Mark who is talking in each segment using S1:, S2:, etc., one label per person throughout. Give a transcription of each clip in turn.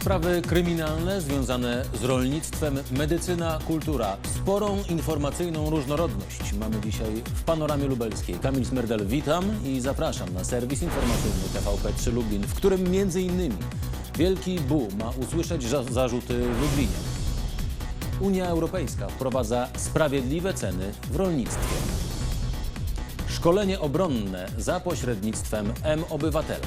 S1: Sprawy kryminalne związane z rolnictwem, medycyna, kultura. Sporą informacyjną różnorodność mamy dzisiaj w Panoramie Lubelskiej. Kamil Smerdel, witam i zapraszam na serwis informacyjny TVP3 Lublin, w którym innymi Wielki Bu ma usłyszeć za- zarzuty Lublinie. Unia Europejska wprowadza sprawiedliwe ceny w rolnictwie. Szkolenie obronne za pośrednictwem M-Obywatela.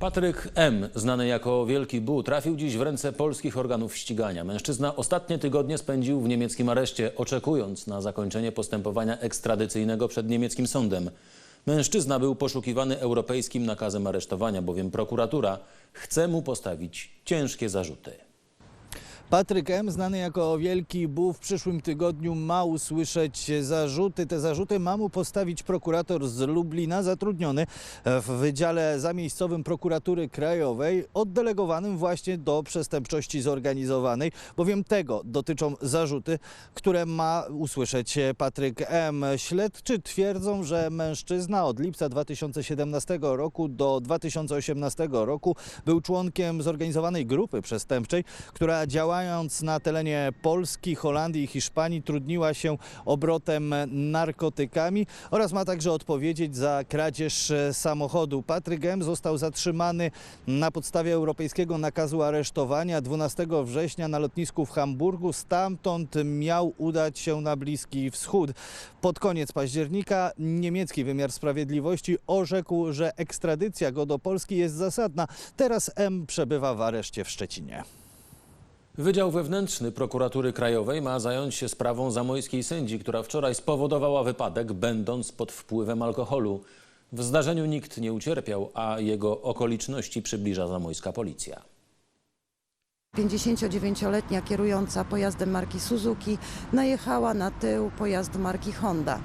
S1: Patryk M., znany jako Wielki Bu, trafił dziś w ręce polskich organów ścigania. Mężczyzna ostatnie tygodnie spędził w niemieckim areszcie, oczekując na zakończenie postępowania ekstradycyjnego przed niemieckim sądem. Mężczyzna był poszukiwany europejskim nakazem aresztowania, bowiem prokuratura chce mu postawić ciężkie zarzuty.
S2: Patryk M., znany jako Wielki Bu, w przyszłym tygodniu ma usłyszeć zarzuty. Te zarzuty ma mu postawić prokurator z Lublina, zatrudniony w Wydziale Zamiejscowym Prokuratury Krajowej, oddelegowanym właśnie do przestępczości zorganizowanej, bowiem tego dotyczą zarzuty, które ma usłyszeć Patryk M. Śledczy twierdzą, że mężczyzna od lipca 2017 roku do 2018 roku był członkiem zorganizowanej grupy przestępczej, która działając na terenie Polski, Holandii i Hiszpanii trudniła się obrotem narkotykami oraz ma także odpowiedzieć za kradzież e, samochodu. Patryk M. został zatrzymany na podstawie europejskiego nakazu aresztowania 12 września na lotnisku w Hamburgu. Stamtąd miał udać się na Bliski Wschód. Pod koniec października niemiecki wymiar sprawiedliwości orzekł, że ekstradycja go do Polski jest zasadna. Teraz M. przebywa w areszcie w Szczecinie.
S1: Wydział Wewnętrzny Prokuratury Krajowej ma zająć się sprawą zamojskiej sędzi, która wczoraj spowodowała wypadek, będąc pod wpływem alkoholu. W zdarzeniu nikt nie ucierpiał, a jego okoliczności przybliża zamojska policja.
S3: 59-letnia kierująca pojazdem marki Suzuki najechała na tył pojazdu marki Honda.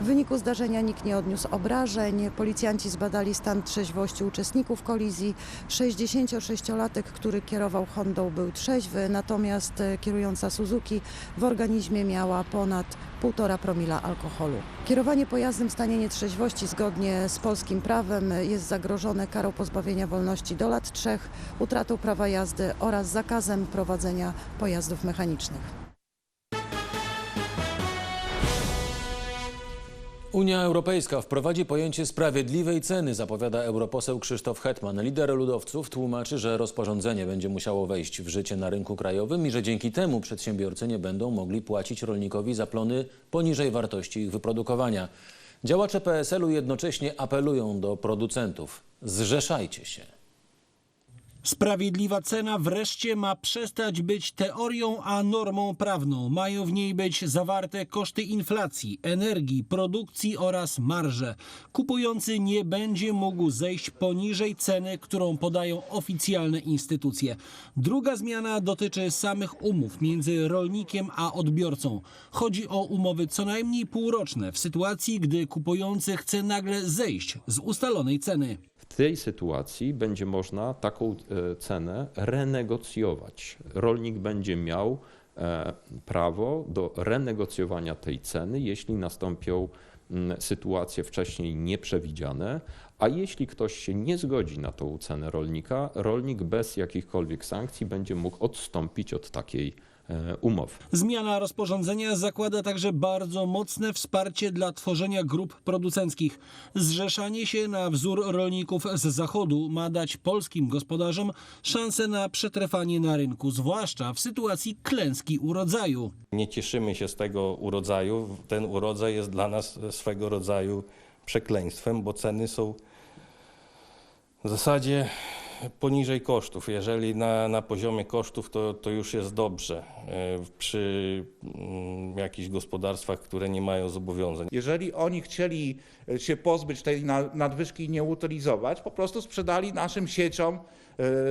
S3: W wyniku zdarzenia nikt nie odniósł obrażeń. Policjanci zbadali stan trzeźwości uczestników kolizji. 66-latek, który kierował Hondą był trzeźwy, natomiast e, kierująca Suzuki w organizmie miała ponad 1,5 promila alkoholu. Kierowanie pojazdem w stanie nietrzeźwości zgodnie z polskim prawem jest zagrożone karą pozbawienia wolności do lat trzech, utratą prawa jazdy oraz zakazem prowadzenia pojazdów mechanicznych.
S1: Unia Europejska wprowadzi pojęcie sprawiedliwej ceny, zapowiada europoseł Krzysztof Hetman. Lider ludowców tłumaczy, że rozporządzenie będzie musiało wejść w życie na rynku krajowym i że dzięki temu przedsiębiorcy nie będą mogli płacić rolnikowi za plony poniżej wartości ich wyprodukowania. Działacze PSL-u jednocześnie apelują do producentów: zrzeszajcie się.
S4: Sprawiedliwa cena wreszcie ma przestać być teorią, a normą prawną. Mają w niej być zawarte koszty inflacji, energii, produkcji oraz marże. Kupujący nie będzie mógł zejść poniżej ceny, którą podają oficjalne instytucje. Druga zmiana dotyczy samych umów między rolnikiem a odbiorcą. Chodzi o umowy co najmniej półroczne w sytuacji, gdy kupujący chce nagle zejść z ustalonej ceny.
S5: Tej sytuacji będzie można taką e, cenę renegocjować. Rolnik będzie miał e, prawo do renegocjowania tej ceny, jeśli nastąpią sytuacje wcześniej nieprzewidziane, a jeśli ktoś się nie zgodzi na tą cenę rolnika, rolnik bez jakichkolwiek sankcji będzie mógł odstąpić od takiej e, umowy.
S4: Zmiana rozporządzenia zakłada także bardzo mocne wsparcie dla tworzenia grup producenckich. Zrzeszanie się na wzór rolników z zachodu ma dać polskim gospodarzom szansę na przetrwanie na rynku, zwłaszcza w sytuacji klęski urodzaju.
S6: Nie cieszymy się z tego urodzaju. Ten urodzaj jest dla nas swego rodzaju przekleństwem, bo ceny są w zasadzie poniżej kosztów. Jeżeli na, na poziomie kosztów, to, to już jest dobrze e, przy mm, jakichś gospodarstwach, które nie mają zobowiązań.
S7: Jeżeli oni chcieli się pozbyć tej na- nadwyżki i nie utylizować, po prostu sprzedali naszym sieciom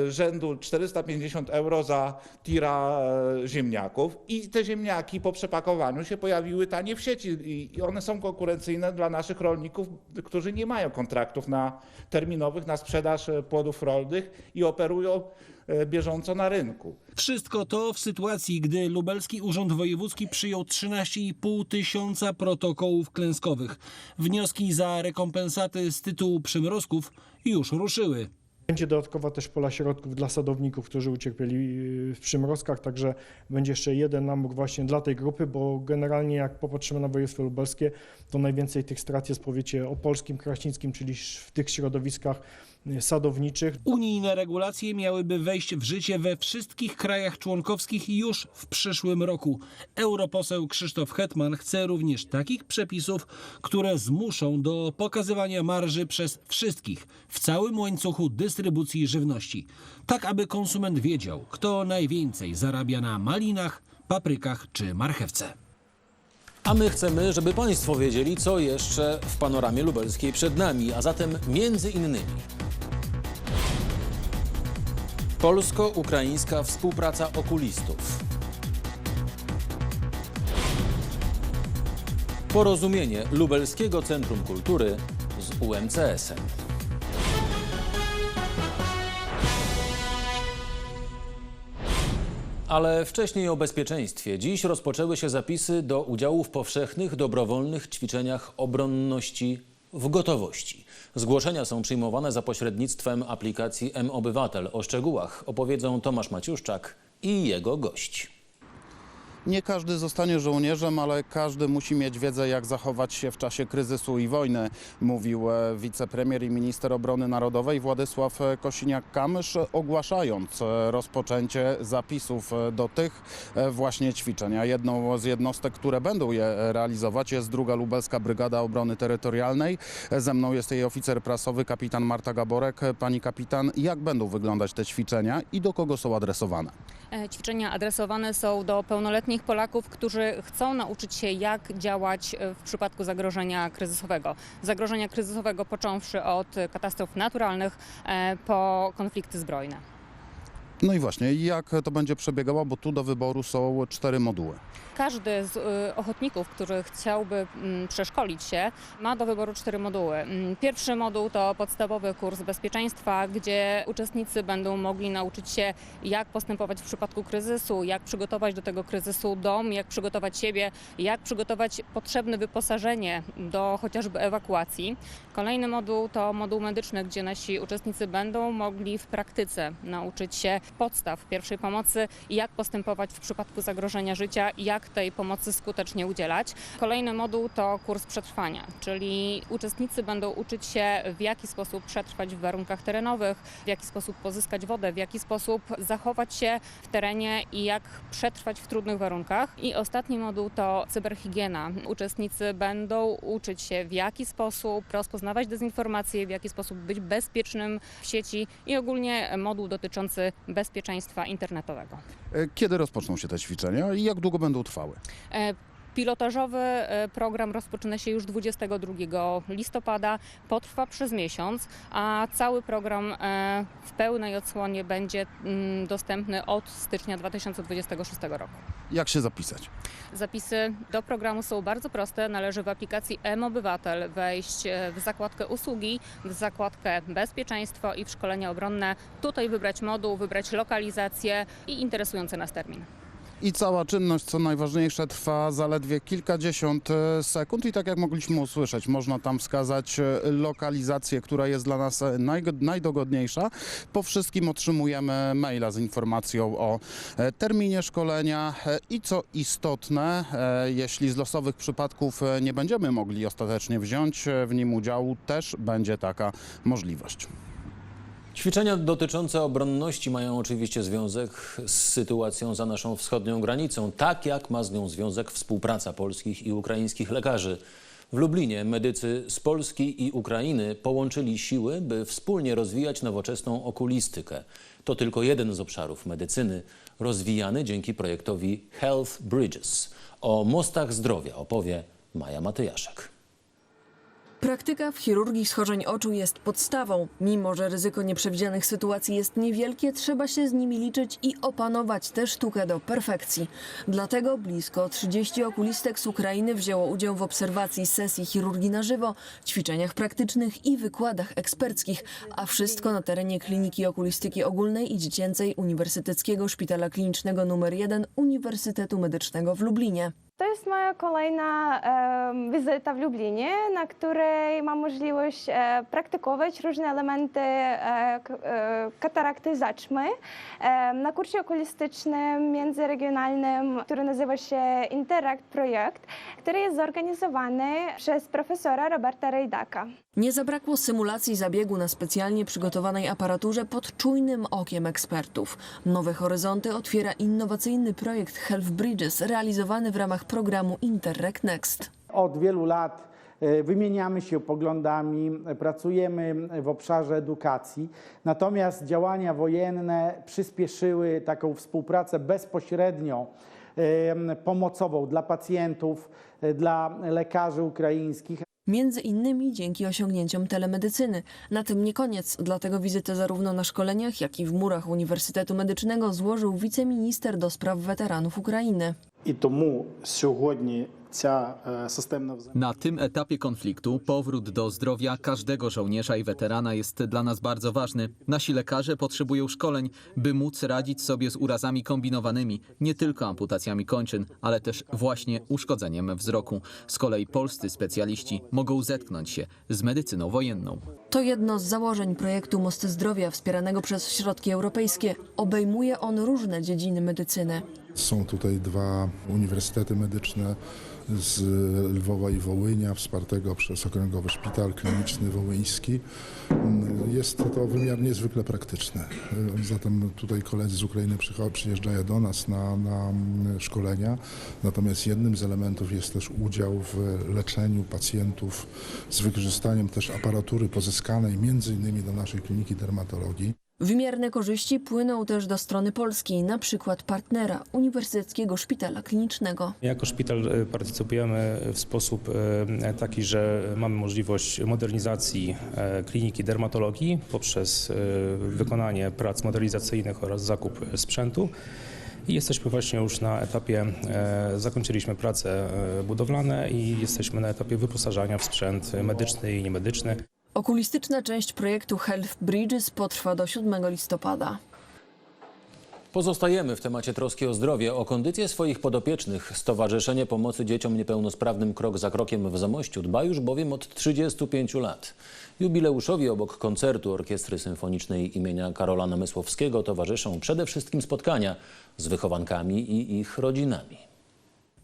S7: rzędu 450 euro za tira e, ziemniaków i te ziemniaki po przepakowaniu się pojawiły tanie w sieci i one są konkurencyjne dla naszych rolników, którzy nie mają kontraktów na terminowych na sprzedaż e, płodów rolnych i operują e, bieżąco na rynku.
S4: Wszystko to w sytuacji, gdy Lubelski Urząd Wojewódzki przyjął 13,5 tysiąca protokołów klęskowych. Wnioski za rekompensaty z tytułu przymrozków już ruszyły.
S8: Będzie dodatkowa też pola środków dla sadowników, którzy ucierpieli yy, w przymrozkach, także będzie jeszcze jeden namóg właśnie dla tej grupy, bo generalnie jak popatrzymy na województwo lubelskie, to najwięcej tych strat jest w powiecie opolskim, kraśnickim, czyli w tych środowiskach sadowniczych.
S4: Unijne regulacje miałyby wejść w życie we wszystkich krajach członkowskich już w przyszłym roku. Europoseł Krzysztof Hetman chce również takich przepisów, które zmuszą do pokazywania marży przez wszystkich w całym łańcuchu dystrybucji żywności. Tak, aby konsument wiedział, kto najwięcej zarabia na malinach, paprykach czy marchewce.
S1: A my chcemy, żeby Państwo wiedzieli, co jeszcze w panoramie lubelskiej przed nami, a zatem między innymi polsko-ukraińska współpraca okulistów. Porozumienie Lubelskiego Centrum Kultury z UMCS-em. Ale wcześniej o bezpieczeństwie. Dziś rozpoczęły się zapisy do udziału w powszechnych, dobrowolnych ćwiczeniach obronności w gotowości. Zgłoszenia są przyjmowane za pośrednictwem aplikacji M-Obywatel. O szczegółach opowiedzą Tomasz Maciuszczak i jego gość.
S9: Nie każdy zostanie żołnierzem, ale każdy musi mieć wiedzę, jak zachować się w czasie kryzysu i wojny, mówił e, wicepremier i minister obrony narodowej Władysław e, Kosiniak-Kamysz, ogłaszając e, rozpoczęcie zapisów do tych właśnie ćwiczeń. A jedną z jednostek, które będą je realizować jest druga Lubelska Brygada Obrony Terytorialnej. Ze mną jest jej oficer prasowy, kapitan Marta Gaborek. Pani kapitan, jak będą wyglądać te ćwiczenia i do kogo są adresowane?
S10: Ćwiczenia adresowane są do pełnoletnich Polaków, którzy chcą nauczyć się, jak działać e, w przypadku zagrożenia kryzysowego. Zagrożenia kryzysowego począwszy od katastrof naturalnych e, po konflikty zbrojne.
S9: No i właśnie, jak to będzie przebiegało, bo tu do wyboru są cztery moduły.
S10: Każdy z y, ochotników, który chciałby mm, przeszkolić się, ma do wyboru cztery moduły. Mm, Pierwszy moduł to podstawowy kurs bezpieczeństwa, gdzie uczestnicy będą mogli nauczyć się, jak postępować w przypadku kryzysu, jak przygotować do tego kryzysu dom, jak przygotować siebie, jak przygotować potrzebne wyposażenie do chociażby ewakuacji. Kolejny moduł to moduł medyczny, gdzie nasi uczestnicy będą mogli w praktyce nauczyć się podstaw pierwszej pomocy, jak postępować w przypadku zagrożenia życia, jak tej pomocy skutecznie udzielać. Kolejny moduł to kurs przetrwania, czyli uczestnicy będą uczyć się w jaki sposób przetrwać w warunkach terenowych, w jaki sposób pozyskać wodę, w jaki sposób zachować się w terenie i jak przetrwać w trudnych warunkach. I ostatni moduł to cyberhigiena. Uczestnicy będą uczyć się w jaki sposób rozpoznawać dezinformacje, w jaki sposób być bezpiecznym w sieci i ogólnie moduł dotyczący bezpieczeństwa internetowego.
S9: E, Kiedy rozpoczną się te ćwiczenia i jak długo będą trwały?
S10: Pilotażowy e, program rozpoczyna się już 22 listopada, potrwa przez miesiąc, a cały program e, w pełnej odsłonie będzie mm, dostępny od stycznia 2026 roku.
S9: Jak się zapisać?
S10: Zapisy do programu są bardzo proste. Należy w aplikacji M-Obywatel wejść e, w zakładkę usługi, w zakładkę bezpieczeństwo i w szkolenia obronne. Tutaj wybrać moduł, wybrać lokalizację i interesujący nas termin.
S9: I cała czynność, co najważniejsze, trwa zaledwie kilkadziesiąt e, sekund i tak jak mogliśmy usłyszeć, można tam wskazać e, lokalizację, która jest dla nas e, najgo- najdogodniejsza. Po wszystkim otrzymujemy maila z informacją o terminie szkolenia i co istotne, jeśli z losowych przypadków nie będziemy mogli ostatecznie wziąć w nim udziału, też będzie taka możliwość.
S1: Ćwiczenia dotyczące obronności mają oczywiście związek z sytuacją za naszą wschodnią granicą, tak jak ma z nią związek współpraca polskich i ukraińskich lekarzy. W Lublinie medycy z Polski i Ukrainy połączyli siły, by wspólnie rozwijać nowoczesną okulistykę. To tylko jeden z obszarów medycyny rozwijany dzięki projektowi Health Bridges. O mostach zdrowia opowie Maja Matyjaszek.
S11: Praktyka w chirurgii schorzeń oczu jest podstawą. Mimo, że ryzyko nieprzewidzianych sytuacji jest niewielkie, trzeba się z nimi liczyć i opanować tę sztukę do perfekcji. Dlatego blisko 30 okulistek z Ukrainy wzięło udział w obserwacji sesji chirurgii na żywo, ćwiczeniach praktycznych i wykładach eksperckich, a wszystko na terenie Kliniki Okulistyki Ogólnej i Dziecięcej Uniwersyteckiego Szpitala Klinicznego nr 1 Uniwersytetu Medycznego w Lublinie.
S12: To jest moja kolejna e, wizyta w Lublinie, na której mam możliwość e, praktykować różne elementy e, e, katarakty zaćmy e, na kursie okulistycznym międzyregionalnym, który nazywa się Interact Projekt, który jest zorganizowany przez profesora Roberta Rejdaka.
S11: Nie zabrakło symulacji zabiegu na specjalnie przygotowanej aparaturze pod czujnym okiem ekspertów. Nowe horyzonty otwiera innowacyjny projekt Health Bridges realizowany w ramach programu Interreg Next.
S13: Od wielu lat e, wymieniamy się poglądami, e, pracujemy w obszarze edukacji. Natomiast działania wojenne przyspieszyły taką współpracę bezpośrednią, e, pomocową dla pacjentów, e, dla lekarzy ukraińskich
S11: Między innymi dzięki osiągnięciom telemedycyny. Na tym nie koniec, dlatego wizytę zarówno na szkoleniach, jak i w murach Uniwersytetu Medycznego złożył wiceminister do spraw weteranów Ukrainy.
S13: І тому сьогодні ця е, системна
S14: na tym etapie konfliktu powrót do zdrowia każdego żołnierza i weterana jest dla nas bardzo ważny. Nasi lekarze potrzebują szkoleń, by móc radzić sobie z urazami kombinowanymi, nie tylko amputacjami kończyn, ale też właśnie uszkodzeniem wzroku. Z kolei polscy specjaliści mogą zetknąć się z medycyną wojenną.
S11: To jedno z założeń projektu Mosty Zdrowia wspieranego przez środki europejskie. Obejmuje on różne dziedziny medycyny.
S15: Są tutaj dwa uniwersytety medyczne z Lwowa i Wołynia, wspartego przez Okręgowy Szpital Kliniczny Wołyński. Jest to wymiar niezwykle praktyczny. Zatem tutaj koledzy z Ukrainy przyjeżdżają do nas na, na szkolenia. Natomiast jednym z elementów jest też udział w leczeniu pacjentów z wykorzystaniem też aparatury pozyskanej między innymi do naszej kliniki dermatologii.
S11: Wymierne korzyści płyną też do strony polskiej, na przykład partnera Uniwersyteckiego Szpitala Klinicznego.
S6: Jako szpital e, partycypujemy w sposób e, taki, że mamy możliwość modernizacji e, kliniki dermatologii poprzez wykonanie prac modernizacyjnych oraz zakup sprzętu. I jesteśmy właśnie już na etapie, e, zakończyliśmy prace budowlane i jesteśmy na etapie wyposażania w sprzęt medyczny i niemedyczny.
S11: Okulistyczna część projektu Health Bridges potrwa do 7 listopada.
S1: Pozostajemy w temacie troski o zdrowie. O kondycję swoich podopiecznych Stowarzyszenie Pomocy Dzieciom Niepełnosprawnym Krok za Krokiem w Zamościu dba już bowiem od 35 lat. Jubileuszowi obok koncertu Orkiestry Symfonicznej imienia Karola Namysłowskiego towarzyszą przede wszystkim spotkania z wychowankami i ich rodzinami.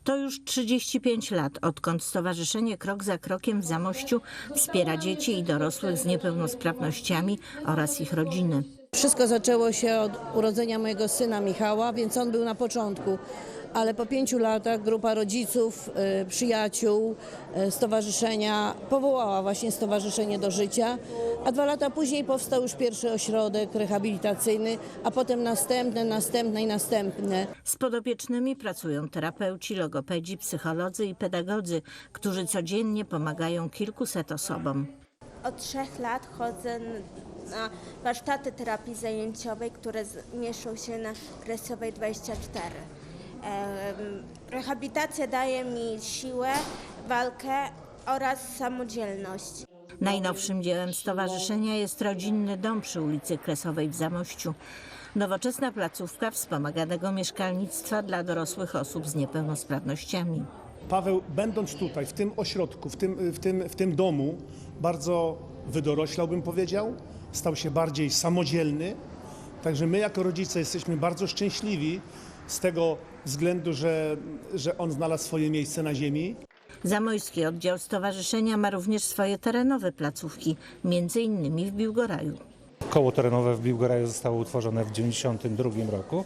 S16: To już 35 lat, odkąd Stowarzyszenie Krok za Krokiem w Zamościu wspiera dzieci i dorosłych z niepełnosprawnościami oraz ich rodziny.
S17: Wszystko zaczęło się od urodzenia mojego syna Michała, więc on był na początku. Ale po pięciu latach grupa rodziców, y, przyjaciół, y, stowarzyszenia powołała właśnie Stowarzyszenie do Życia, a dwa lata później powstał już pierwszy ośrodek rehabilitacyjny, a potem następne, następne i następne.
S16: Z podopiecznymi pracują terapeuci, logopedzi, psycholodzy i pedagodzy, którzy codziennie pomagają kilkuset osobom.
S18: Od trzech lat chodzę na warsztaty terapii zajęciowej, które mieszczą się na Kresowej 24. Em, Rehabilitacja daje mi siłę, walkę oraz samodzielność.
S16: Najnowszym dziełem stowarzyszenia jest rodzinny dom przy ulicy Kresowej w Zamościu. Nowoczesna placówka wspomaganego mieszkalnictwa dla dorosłych osób z niepełnosprawnościami.
S19: Paweł, będąc tutaj, w tym ośrodku, w tym, w tym, w tym domu, bardzo wydoroślał, bym powiedział, stał się bardziej samodzielny. Także my, jako rodzice, jesteśmy bardzo szczęśliwi z tego względu, że, że on znalazł swoje miejsce na ziemi.
S16: Zamojski oddział stowarzyszenia ma również swoje terenowe placówki, między innymi w Biłgoraju.
S20: Koło terenowe w Biłgoraju zostało utworzone w 1992 roku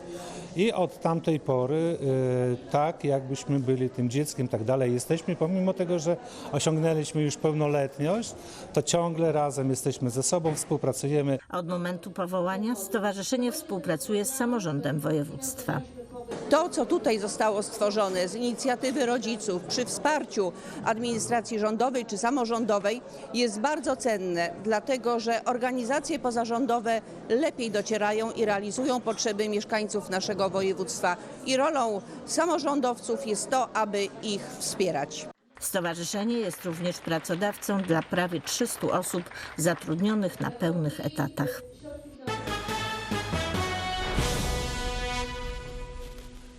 S20: i od tamtej pory y, tak jakbyśmy byli tym dzieckiem, tak dalej jesteśmy, pomimo tego, że osiągnęliśmy już pełnoletność, to ciągle razem jesteśmy ze sobą, współpracujemy.
S16: Od momentu powołania stowarzyszenie współpracuje z samorządem województwa.
S21: To, co tutaj zostało stworzone z inicjatywy rodziców przy wsparciu administracji rządowej czy samorządowej jest bardzo cenne, dlatego że organizacje pozarządowe lepiej docierają i realizują potrzeby mieszkańców naszego województwa i rolą samorządowców jest to, aby ich wspierać.
S16: Stowarzyszenie jest również pracodawcą dla prawie 300 osób zatrudnionych na pełnych etatach.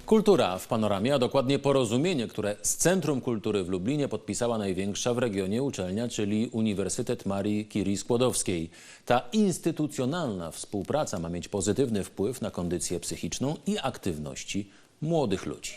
S1: Kultura w panoramie, a dokładnie porozumienie, które z Centrum Kultury w Lublinie podpisała największa w regionie uczelnia, czyli Uniwersytet Marii Curie Skłodowskiej. Ta instytucjonalna współpraca ma mieć pozytywny wpływ na kondycję psychiczną i aktywności młodych ludzi.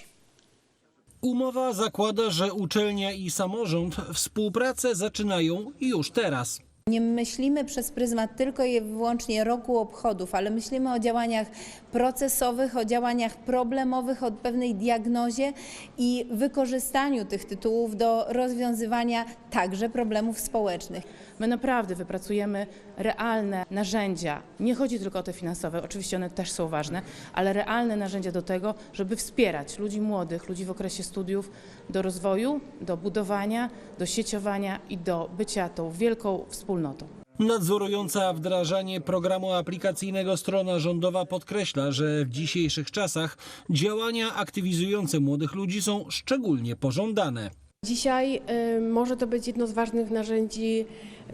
S4: Umowa zakłada, że uczelnia i samorząd współpracę zaczynają już teraz.
S22: Nie myślimy przez pryzmat tylko i wyłącznie roku obchodów, ale myślimy o działaniach procesowych, o działaniach problemowych, o pewnej diagnozie i wykorzystaniu tych tytułów do rozwiązywania także problemów społecznych.
S23: My naprawdę wypracujemy realne narzędzia. Nie chodzi tylko o te finansowe, oczywiście one też są ważne, ale realne narzędzia do tego, żeby wspierać ludzi młodych, ludzi w okresie studiów do rozwoju, do budowania, do sieciowania i do bycia tą wielką wspólnotą.
S4: Nadzorująca wdrażanie programu aplikacyjnego strona rządowa podkreśla, że w dzisiejszych czasach działania aktywizujące młodych ludzi są szczególnie pożądane.
S24: Dzisiaj y, może to być jedno z ważnych narzędzi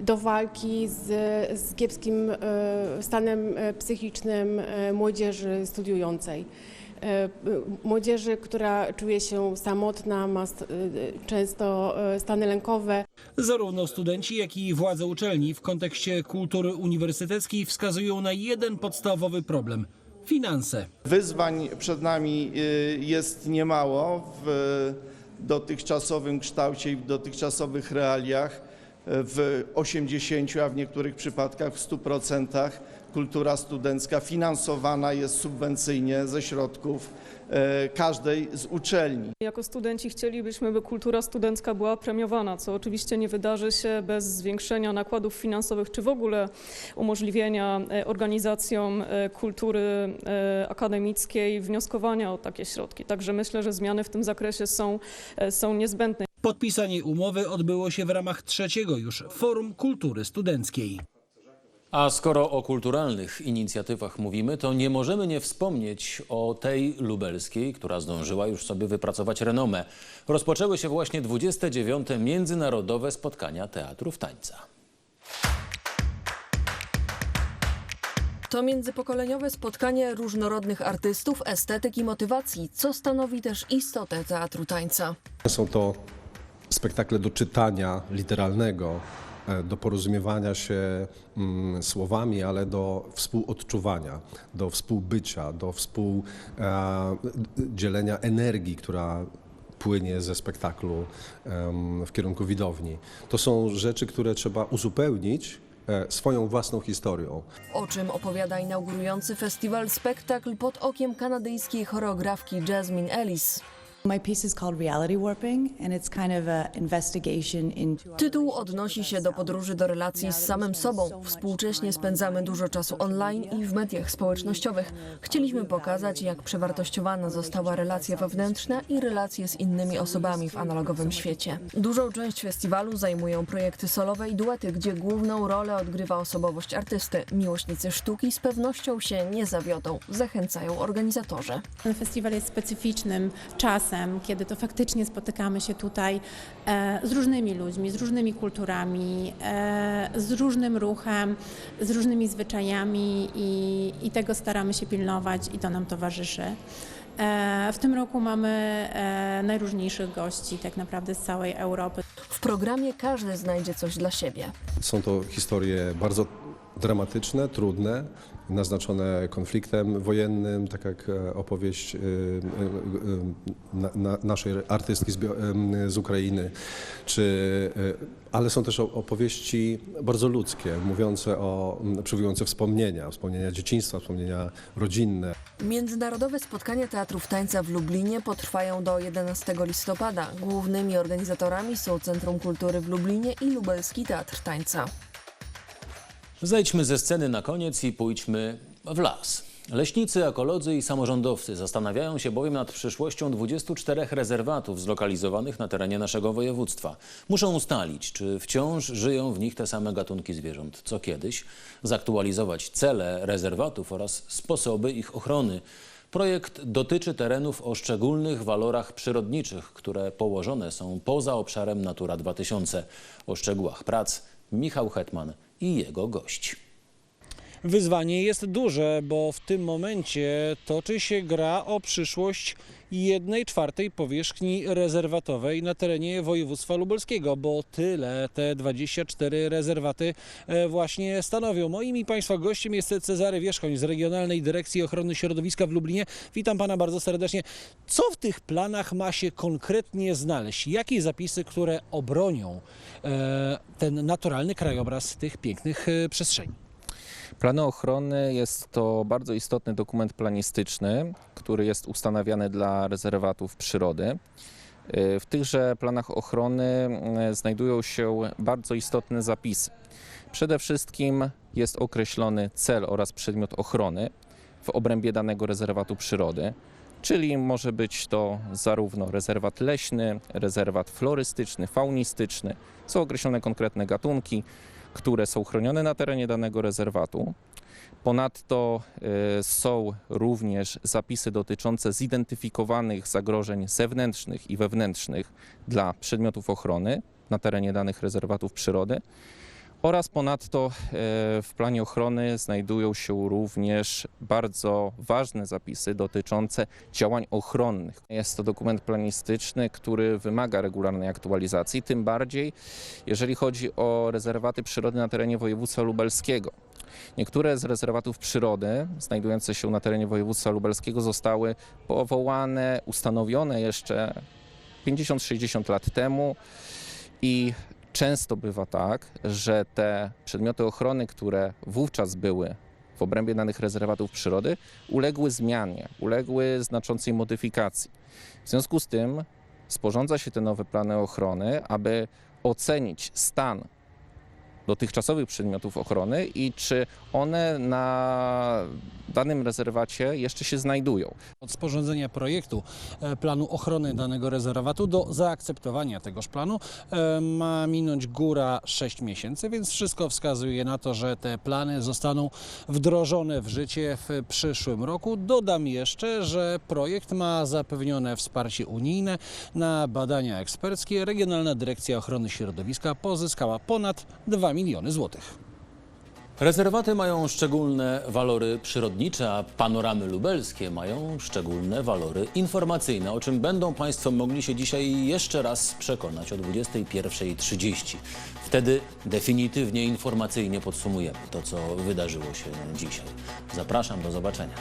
S24: do walki z, z kiepskim y, stanem y, psychicznym y, młodzieży studiującej. Młodzieży, która czuje się samotna, ma st- często stany lękowe.
S4: Zarówno studenci, jak i władze uczelni w kontekście kultury uniwersyteckiej wskazują na jeden podstawowy problem finanse.
S25: Wyzwań przed nami jest niemało w dotychczasowym kształcie i w dotychczasowych realiach. W 80, a w niektórych przypadkach w 100% kultura studencka finansowana jest subwencyjnie ze środków e, każdej z uczelni.
S26: Jako studenci chcielibyśmy, by kultura studencka była premiowana, co oczywiście nie wydarzy się bez zwiększenia nakładów finansowych, czy w ogóle umożliwienia e, organizacjom e, kultury akademickiej wnioskowania o takie środki. Także myślę, że zmiany w tym zakresie są, są niezbędne.
S4: Podpisanie umowy odbyło się w ramach trzeciego już Forum Kultury Studenckiej.
S1: A skoro o kulturalnych inicjatywach mówimy, to nie możemy nie wspomnieć o tej lubelskiej, która zdążyła już sobie wypracować renomę. Rozpoczęły się właśnie 29. Międzynarodowe Spotkania Teatrów Tańca.
S11: To międzypokoleniowe spotkanie różnorodnych artystów, estetyk i motywacji, co stanowi też istotę teatru tańca.
S27: Są to spektakle do czytania literalnego, e, do porozumiewania się mm, słowami, ale do współodczuwania, do współbycia, do współdzielenia energii, która płynie ze spektaklu w kierunku widowni. To są rzeczy, które trzeba uzupełnić e, swoją własną historią.
S11: O czym opowiada inaugurujący festiwal spektakl pod okiem kanadyjskiej choreografki Jasmine Ellis.
S28: My piece is called Reality Warping, and it's kind of an investigation into. our
S11: Tytuł odnosi się do podróży do relacji z samym sobą. Współcześnie spędzamy dużo czasu online i w mediach społecznościowych. Chcieliśmy pokazać, jak przewartościowana została relacja wewnętrzna i relacje z innymi osobami w analogowym świecie. Dużą część festiwalu zajmują projekty solowe i duety, gdzie główną rolę odgrywa osobowość artysty. Miłośnicy sztuki z pewnością się nie zawiodą, zachęcają organizatorzy.
S22: Ten festiwal jest specyficznym czasem, kiedy to faktycznie spotykamy się tutaj e, z różnymi ludźmi, z różnymi kulturami, e, z różnym ruchem, z różnymi zwyczajami i, i tego staramy się pilnować i to nam towarzyszy. E, w tym roku mamy e, najróżniejszych gości tak naprawdę z całej Europy.
S11: W programie każdy znajdzie coś dla siebie.
S27: Są to historie bardzo dramatyczne, trudne, naznaczone konfliktem wojennym, tak jak e, opowieść e, na, na, naszej artystki z, Ukrainy, czy, e, ale są też opowieści bardzo ludzkie, mówiące o, przywołujące wspomnienia, wspomnienia dzieciństwa, wspomnienia rodzinne.
S11: Międzynarodowe spotkania teatrów tańca w Lublinie potrwają do 11 listopada. Głównymi organizatorami są Centrum Kultury w Lublinie i Lubelski Teatr Tańca.
S1: Zejdźmy ze sceny na koniec i pójdźmy w las. Leśnicy, ekolodzy i samorządowcy zastanawiają się bowiem nad przyszłością 24 rezerwatów zlokalizowanych na terenie naszego województwa. Muszą ustalić, czy wciąż żyją w nich te same gatunki zwierząt co kiedyś, zaktualizować cele rezerwatów oraz sposoby ich ochrony. Projekt dotyczy terenów o szczególnych walorach przyrodniczych, które położone są poza obszarem Natura 2000. O szczegółach prac Michał Hetman i jego gość.
S4: Wyzwanie jest duże, bo w tym momencie toczy się gra o przyszłość jednej czwartej powierzchni rezerwatowej na terenie województwa lubelskiego, bo tyle te 24 rezerwaty e, właśnie stanowią. Moim i Państwa gościem jest Cezary Wierzchoń z Regionalnej Dyrekcji Ochrony Środowiska w Lublinie. Witam Pana bardzo serdecznie. Co w tych planach ma się konkretnie znaleźć? Jakie zapisy, które obronią e, ten naturalny krajobraz tych pięknych e, przestrzeni?
S29: Plany ochrony jest to bardzo istotny dokument planistyczny, który jest ustanawiany dla rezerwatów przyrody. W tychże planach ochrony mm, znajdują się bardzo istotne zapisy. Przede wszystkim jest określony cel oraz przedmiot ochrony w obrębie danego rezerwatu przyrody, czyli może być to zarówno rezerwat leśny, rezerwat florystyczny, faunistyczny. Są określone konkretne gatunki, które są chronione na terenie danego rezerwatu. Ponadto y, są również zapisy dotyczące zidentyfikowanych zagrożeń zewnętrznych i wewnętrznych dla przedmiotów ochrony na terenie danych rezerwatów przyrody. Oraz ponadto y, w planie ochrony znajdują się również bardzo ważne zapisy dotyczące działań ochronnych. Jest to dokument planistyczny, który wymaga regularnej aktualizacji, tym bardziej jeżeli chodzi o rezerwaty przyrody na terenie województwa lubelskiego. Niektóre z rezerwatów przyrody znajdujące się na terenie województwa lubelskiego zostały powołane, ustanowione jeszcze 50-60 lat temu i często bywa tak, że te przedmioty ochrony, które wówczas były w obrębie danych rezerwatów przyrody, uległy zmianie, uległy znaczącej modyfikacji. W związku z tym sporządza się te nowe plany ochrony, aby ocenić stan dotychczasowych przedmiotów ochrony i czy one na danym rezerwacie jeszcze się znajdują.
S4: Od sporządzenia projektu e, planu ochrony danego rezerwatu do zaakceptowania tegoż planu e, ma minąć góra 6 miesięcy, więc wszystko wskazuje na to, że te plany zostaną wdrożone w życie w przyszłym roku. Dodam jeszcze, że projekt ma zapewnione wsparcie unijne na badania eksperckie. Regionalna Dyrekcja Ochrony Środowiska pozyskała ponad 2 miliony złotych.
S1: Rezerwaty mają szczególne walory przyrodnicze, a panoramy lubelskie mają szczególne walory informacyjne, o czym będą Państwo mogli się dzisiaj jeszcze raz przekonać o 21.30. Wtedy definitywnie informacyjnie podsumujemy to, co wydarzyło się dzisiaj. Zapraszam, do zobaczenia.